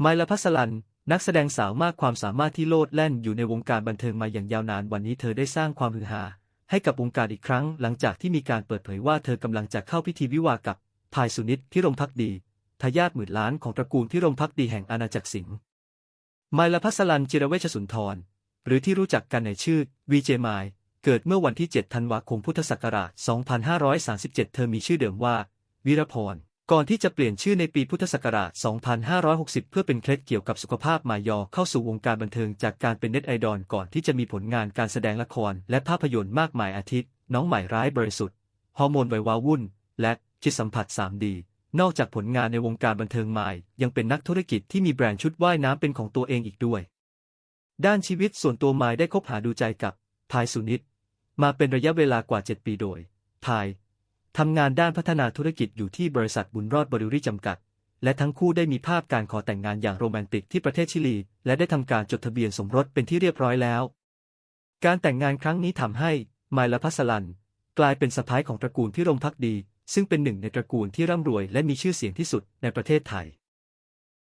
ไมลพัสลัน นักแสดงสาวมากความสามารถที่โลดแล่นอยู่ในวงการบันเทิงมาอย่างยาวนานวันนี้เธอได้สร้างความฮือฮาให้กับวงการอีกครั้ง หลังจากที่มีการเปิดเผยว่าเธอกำลังจะเข้าพิธีวิวากับพายสุนิตพิรมพักดีทายาทหมื่นล้านของตระกูลพิรมพักดีแห่งอาณาจักรสิงห์ไมลพัสลันจิรเวชสุนทร หรือที่รู้จักกันในชื่อวีเจมายเกิดเมื่อวันที่ 7 ธันวาคมพุทธศักราช 2537 เธอมีชื่อเดิมว่าวีรพร ก่อนที่จะเปลี่ยนชื่อในปีพุทธศักราช 2560 เพื่อเป็นเคล็ดเกี่ยวกับสุขภาพมายอเข้าสู่วงการบันเทิงจากการเป็นเน็ตไอดอลก่อนที่จะมีผลงานการแสดงละครและภาพยนตร์มากมายอาทิตย์ น้องใหม่ร้ายบริสุทธิ์ ฮอร์โมนไวยวาวุ่น และจิตสัมผัส 3D นอกจากผลงานในวงการบันเทิงใหม่ ยังเป็นนักธุรกิจที่มีแบรนด์ชุดว่ายน้ำเป็นของตัวเองอีกด้วย ด้านชีวิตส่วนตัวมายได้คบหาดูใจกับพายสุนิตมาเป็นระยะเวลากว่า 7 ปีโดยพาย ทำงานด้านพัฒนาธุรกิจอยู่ที่บริษัทบุญรอดบริวรี่จำกัด และทั้งคู่ได้มีภาพการขอแต่งงานอย่างโรแมนติกที่ประเทศชิลี และได้ทำการจดทะเบียนสมรสเป็นที่เรียบร้อยแล้ว การแต่งงานครั้งนี้ทำให้ไมลพัสลัน กลายเป็นสะพ้ายของตระกูลพิรมพักดี ซึ่งเป็นหนึ่งในตระกูลที่ร่ำรวยและมีชื่อเสียงที่สุดในประเทศไทย